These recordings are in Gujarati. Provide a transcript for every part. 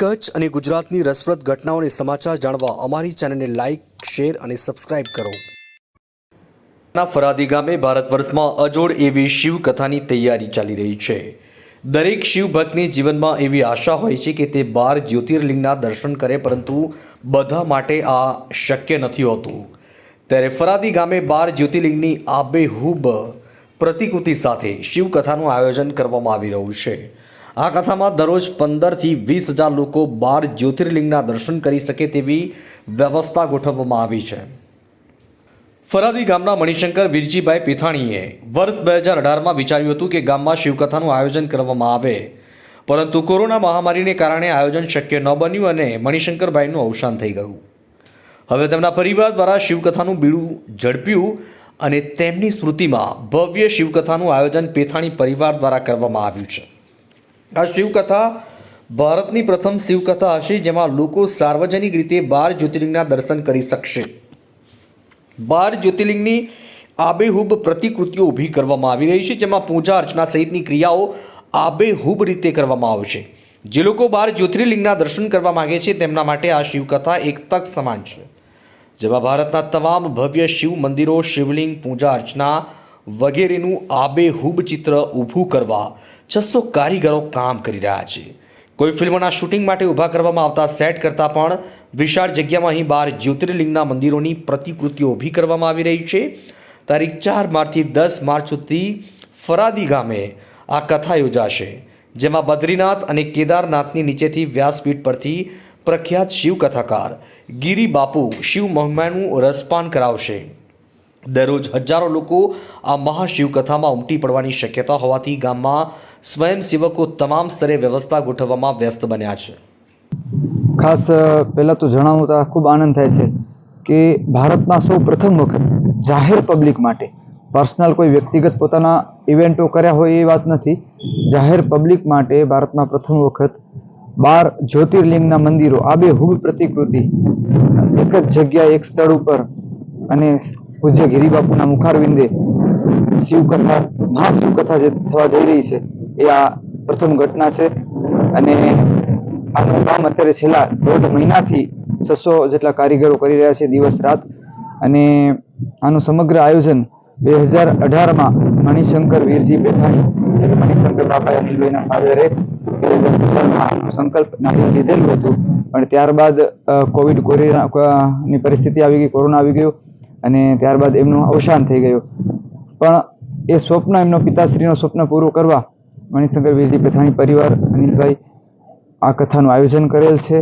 કચ્છ અને ગુજરાતની રસપ્રદ ઘટનાઓને સમાચાર જાણવા અમારી ચેનલને લાઇક શેર અને સબસ્ક્રાઇબ કરો. ના ફરાદી ગામે ભારત વર્ષમાં અજોડ એવી શિવ કથાની તૈયારી ચાલી રહી છે. દરેક શિવ ભક્તની જીવનમાં એવી આશા હોય છે કે તે બાર જ્યોતિર્લિંગના દર્શન કરે પરંતુ બધા માટે આ શક્ય નથી હોતું. ત્યારે ફરાદી ગામે બાર જ્યોતિર્લિંગની આબેહૂબ પ્રતિકૃતિ સાથે શિવકથાનું આયોજન કરવામાં આવી રહ્યું છે. આ કથામાં દરરોજ પંદરથી વીસ હજાર લોકો બાર જ્યોતિર્લિંગના દર્શન કરી શકે તેવી વ્યવસ્થા ગોઠવવામાં આવી છે. ફરાદી ગામના મણિશંકર વીરજીભાઈ પીથાણીએ વર્ષ બે હજાર અઢારમાં વિચાર્યું હતું કે ગામમાં શિવકથાનું આયોજન કરવામાં આવે. પરંતુ કોરોના મહામારીને કારણે આયોજન શક્ય ન બન્યું અને મણિશંકરભાઈનું અવસાન થઈ ગયું. હવે તેમના પરિવાર દ્વારા શિવકથાનું બીડું ઝડપ્યું અને તેમની સ્મૃતિમાં ભવ્ય શિવકથાનું આયોજન પેથાણી પરિવાર દ્વારા કરવામાં આવ્યું છે. આ શિવકથા ભારતની પ્રથમ શિવકથા હશે, જેમાં લોકો સાર્વજનિક રીતે બાર જ્યોતિર્લિંગના દર્શન કરી શકશે. બાર જ્યોતિર્લિંગની આબેહૂબ પ્રતિકૃતિઓ ઊભી કરવામાં આવી રહી છે, જેમાં પૂજા અર્ચના સહિતની ક્રિયાઓ આબેહૂબ રીતે કરવામાં આવશે. જે લોકો બાર જ્યોતિર્લિંગના દર્શન કરવા માગે છે, તેમના માટે આ શિવકથા એક તક સમાન છે. જેમાં ભારતના તમામ ભવ્ય શિવ મંદિરો, શિવલિંગ, પૂજા અર્ચના વગેરેનું આબેહૂબ ચિત્ર ઊભું કરવા છસો કારીગરો કામ કરી રહ્યા છે. કોઈ ફિલ્મના શૂટિંગ માટે ઊભા કરવામાં આવતા સેટ કરતાં પણ વિશાળ જગ્યામાં અહીં બાર જ્યોતિર્લિંગના મંદિરોની પ્રતિકૃતિઓ ઊભી કરવામાં આવી રહી છે. તારીખ ચાર માર્ચથી દસ માર્ચ સુધી ફરાદી ગામે આ કથા યોજાશે, જેમાં બદ્રીનાથ અને કેદારનાથની નીચેથી વ્યાસપીઠ પરથી પ્રખ્યાત શિવ કથાકાર ગિરી બાપુ શિવ મહિમાનું રસપાન કરાવશે. દરરોજ હજારો લોકો આ મહાશિવકથામાં ઉમટી પડવાની શક્યતા હોવાથી ગામમાં સ્વયંસેવકો તમામ સ્તરે વ્યવસ્થા ગોઠવવામાં વ્યસ્ત બન્યા છે. ખાસ પહેલાં તો જણાવતા ખૂબ આનંદ થાય છે કે ભારતમાં સૌ પ્રથમ વખત જાહેર પબ્લિક માટે પર્સનલ કોઈ વ્યક્તિગત પોતાના ઇવેન્ટો કર્યા હોય એ વાત નથી. જાહેર પબ્લિક માટે ભારતમાં પ્રથમ વખત બાર જ્યોતિર્લિંગના મંદિરો, આ બે હુબ પ્રતિકૃતિ, એક જ જગ્યાએ એક સ્થળ ઉપર અને પૂજ્ય ગિરિબાપુના મુખારવિંદે શિવકથા, મહાશિવકથા જે થવા જઈ રહી છે, એ આ પ્રથમ ઘટના છે. અને આનું કામ અત્યારે છેલ્લા દોઢ મહિનાથી છસો જેટલા કારીગરો કરી રહ્યા છે દિવસ રાત. અને આનું સમગ્ર આયોજન બે હજાર અઢારમાં મણિશંકર વીરજી એટલે મણિશંકર બાપા અનિલભાઈના ફાધરે બે હજાર અઢારમાં સંકલ્પ નાખી લીધેલું હતું. પણ ત્યારબાદ કોવિડ કોરોના ની પરિસ્થિતિ આવી ગઈ, કોરોના આવી ગયો. અને ત્યારબાદ એમનું અવસાન થઈ ગયું. પણ એ સ્વપ્ન એમનો પિતાશ્રીનો સ્વપ્ન પૂરું કરવા મણિશંકર વીરજી પેથાણી પરિવાર અનિલભાઈ આ કથાનું આયોજન કરેલ છે.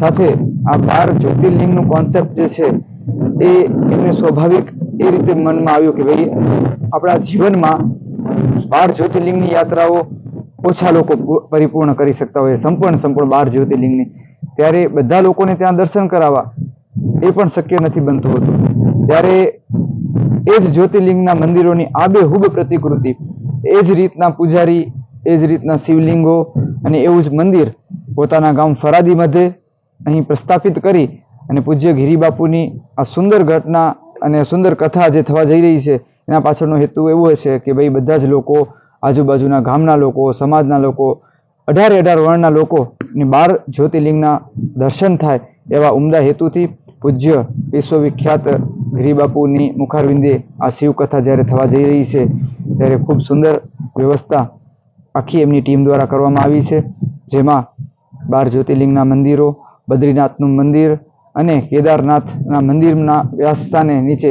સાથે આ બાર જ્યોતિર્લિંગનું કોન્સેપ્ટ જે છે, એ એમને સ્વાભાવિક એ રીતે મનમાં આવ્યું કે ભાઈ, આપણા જીવનમાં બાર જ્યોતિર્લિંગની યાત્રાઓ ઓછા લોકો પરિપૂર્ણ કરી શકતા હોય, સંપૂર્ણ સંપૂર્ણ બાર જ્યોતિર્લિંગની. ત્યારે બધા લોકોને ત્યાં દર્શન કરાવવા એ પણ શક્ય નથી બનતું હતું. ત્યારે એ જ જ્યોતિર્લિંગના મંદિરોની આબેહૂબ પ્રતિકૃતિ. એ જ રીતના પૂજારી, એ જ રીતના શિવલિંગો અને એવું જ મંદિર પોતાના ગામ ફરાદી મધ્યે અહીં પ્રસ્થાપિત કરી અને પૂજ્ય ગિરિબાપુની આ સુંદર ઘટના અને સુંદર કથા જે થવા જઈ રહી છે, એના પાછળનો હેતુ એવો છે કે ભાઈ બધા જ લોકો, આજુબાજુના ગામના લોકો, સમાજના લોકો, અઢારે અઢાર વર્ણના લોકોની બાર જ્યોતિર્લિંગના દર્શન થાય એવા ઉમદા હેતુથી પૂજ્ય વિશ્વવિખ્યાત ગિરિબાપુની મુખારવિંદે આ શિવકથા જ્યારે થવા જઈ રહી છે, ત્યારે ખૂબ સુંદર વ્યવસ્થા આખી એમની ટીમ દ્વારા કરવામાં આવી છે, જેમાં બાર જ્યોતિર્લિંગના મંદિરો, બદ્રીનાથનું મંદિર અને કેદારનાથના મંદિરના વ્યાસસ્થાને નીચે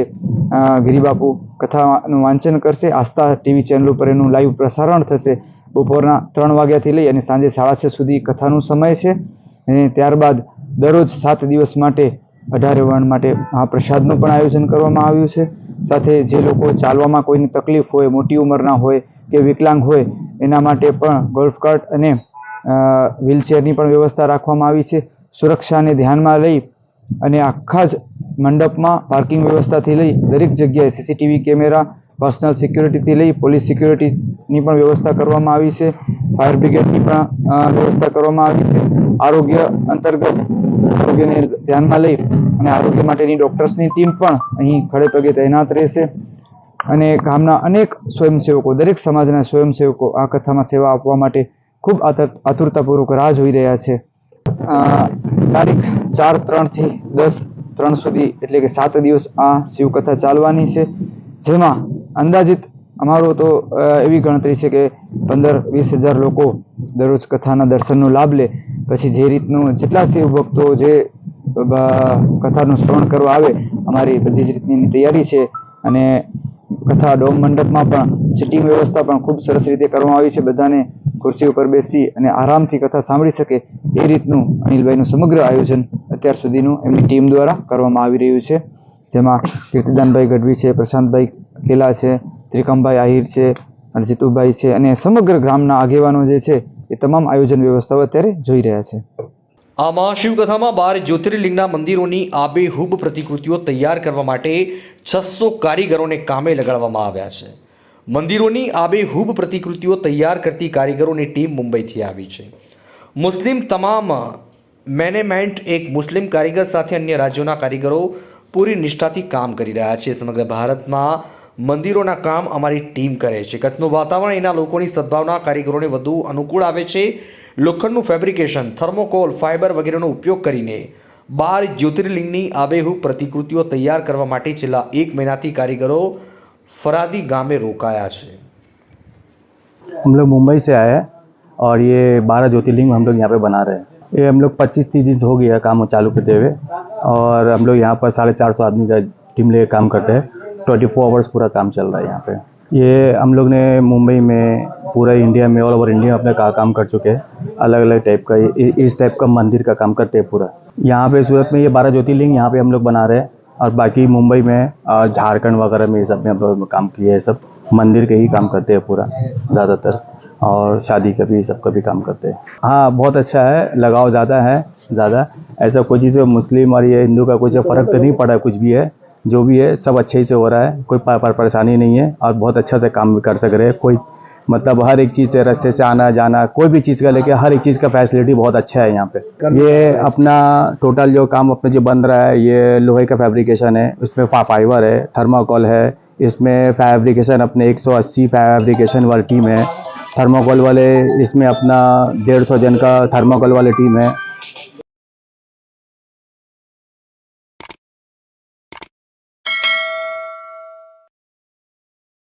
ગિરિબાપુ કથાનું વાંચન કરશે. આસ્થા ટીવી ચેનલ ઉપર એનું લાઈવ પ્રસારણ થશે બપોરના ત્રણ વાગ્યાથી લઈ અને સાંજે સાડા છ સુધી કથાનું સમય છે. અને ત્યારબાદ દરરોજ સાત દિવસ માટે અઢારે વર્ણ માટે મહાપ્રસાદનું પણ આયોજન કરવામાં આવ્યું છે. સાથે જે લોકો ચાલવામાં કોઈની તકલીફ હોય, મોટી ઉંમરના હોય કે વિકલાંગ હોય, એના માટે પણ ગોલ્ફ કાર્ટ અને વ્હીલચેરની પણ વ્યવસ્થા રાખવામાં આવી છે. સુરક્ષાને ધ્યાનમાં લઈ અને આખા જ મંડપમાં પાર્કિંગ વ્યવસ્થાથી લઈ દરેક જગ્યાએ સીસીટીવી કેમેરા પર્સનલ સિક્યુરિટીથી લઈ પોલીસ સિક્યુરિટીની પણ વ્યવસ્થા કરવામાં આવી છે. ફાયર બ્રિગેડની પણ વ્યવસ્થા કરવામાં આવી છે. આરોગ્ય અંતર્ગત આરોગ્યને ધ્યાનમાં લઈ અને આરોગ્ય માટેની ડૉક્ટર્સની ટીમ પણ અહીં ખડે પગે તૈનાત રહેશે. અને ગામના અનેક સ્વયંસેવકો, દરેક સમાજના સ્વયંસેવકો આ કથામાં સેવા આપવા માટે ખૂબ આતર, આતુરતાપૂર્વક રાહ જોઈ રહ્યા છે. તારીખ ચાર ત્રણથી દસ ત્રણ સુધી, એટલે કે સાત દિવસ આ શિવકથા ચાલવાની છે. જેમાં અંદાજિત અમારો તો એવી ગણતરી છે કે પંદર, વીસ હજાર લોકો દરરોજ કથાના દર્શનનો લાભ લે. પછી જે રીતનું જેટલા શિવ ભક્તો જે કથાનું શ્રવણ કરવા આવે, અમારી બધી જ રીતની તૈયારી છે. અને કથા ડોમ મંડપમાં પણ, સિટિંગ વ્યવસ્થા પણ ખૂબ સરસ રીતે કરવામાં આવી છે. બધાને ખુરશી ઉપર બેસી અને આરામથી કથા સાંભળી શકે એ રીતનું અનિલભાઈનું સમગ્ર આયોજન અત્યાર સુધીનું એમની ટીમ દ્વારા કરવામાં આવી રહ્યું છે. જેમાં કીર્તિદાનભાઈ ગઢવી છે, પ્રશાંતભાઈ કેલા છે, ત્રિકમભાઈ આહિર છે અને જીતુભાઈ છે અને સમગ્ર ગ્રામના આગેવાનો જે છે એ તમામ આયોજન વ્યવસ્થાઓ અત્યારે જોઈ રહ્યા છે. આમાં શિવકથામાં બાર જ્યોતિર્લિંગના મંદિરોની આબેહૂબ પ્રતિકૃતિઓ તૈયાર કરવા માટે છસો કારીગરોને કામે લગાડવામાં આવ્યા છે. મંદિરોની આબેહૂબ પ્રતિકૃતિઓ તૈયાર કરતી કારીગરોની ટીમ મુંબઈથી આવી છે. મુસ્લિમ તમામ મેનેજમેન્ટ એક મુસ્લિમ કારીગર સાથે અન્ય રાજ્યોના કારીગરો પૂરી નિષ્ઠાથી કામ કરી રહ્યા છે સમગ્ર ભારતમાં મંદિરોના કામ અમારી ટીમ કરે છે કચ્છનું વાતાવરણ એના લોકોની સદભાવના કારીગરોને વધુ અનુકૂળ આવે છે લોખંડનું ફેબ્રિકેશન થર્મોકોલ ફાઇબર વગેરેનો ઉપયોગ કરીને બાર જ્યોતિર્લિંગની આબેહૂબ પ્રતિકૃતિઓ તૈયાર કરવા માટે છેલ્લા એક મહિનાથી કારીગરો ફરાદી ગામે રોકાયા છે हम लोग मुंबई से आए हैं और ये बारह ज्योतिर्लिंग हम लोग यहाँ पे बना रहे हैं ये हम लोग पच्चीस तीस दिन से हो गया काम चालू करते हुए और हम लोग यहाँ पर साढ़े चार सौ आदमी का टीम लेकर काम करते हैं। ट्वेंटी फोर आवर्स पूरा काम चल रहा है यहाँ पे। ये हम लोग ने मुंबई में, पूरा इंडिया में, ऑल ओवर इंडिया में अपने का, काम कर चुके हैं। अलग अलग टाइप का इस टाइप का मंदिर का काम करते हैं पूरा। यहाँ पे सूरत में ये बारह ज्योतिर्लिंग यहाँ पे हम लोग बना रहे हैं। और बाकी मुंबई में झारखंड वगैरह में ये सब में हम लोग काम किए हैं सब। मंदिर के ही काम करते हैं पूरा, ज़्यादातर। और शादी का भी सब का भी काम करते हैं। हाँ बहुत अच्छा है, लगाव ज़्यादा है। ज़्यादा। ऐसा कोई चीज़ मुस्लिम और ये हिंदू का कुछ फ़र्क तो नहीं पड़ा कुछ भी है जो भी है सब अच्छे से हो रहा है कोई पर, पर, परेशानी नहीं है और बहुत अच्छा से काम भी कर सक रहे हैं। कोई मतलब हर एक चीज़ से रास्ते से आना जाना कोई भी चीज़ का लेके हर एक चीज़ का फैसिलिटी बहुत अच्छा है यहाँ पे। ये अपना टोटल जो काम अपने जो बन रहा है ये लोहे का फैब्रिकेशन है उसमें फाइबर है थर्माकोल है इसमें फैब्रिकेशन अपने 180 फैब्रिकेशन वाली टीम है। थर्माकोल वाले इसमें अपना डेढ़ सौ जन का थर्माकोल वाली टीम है।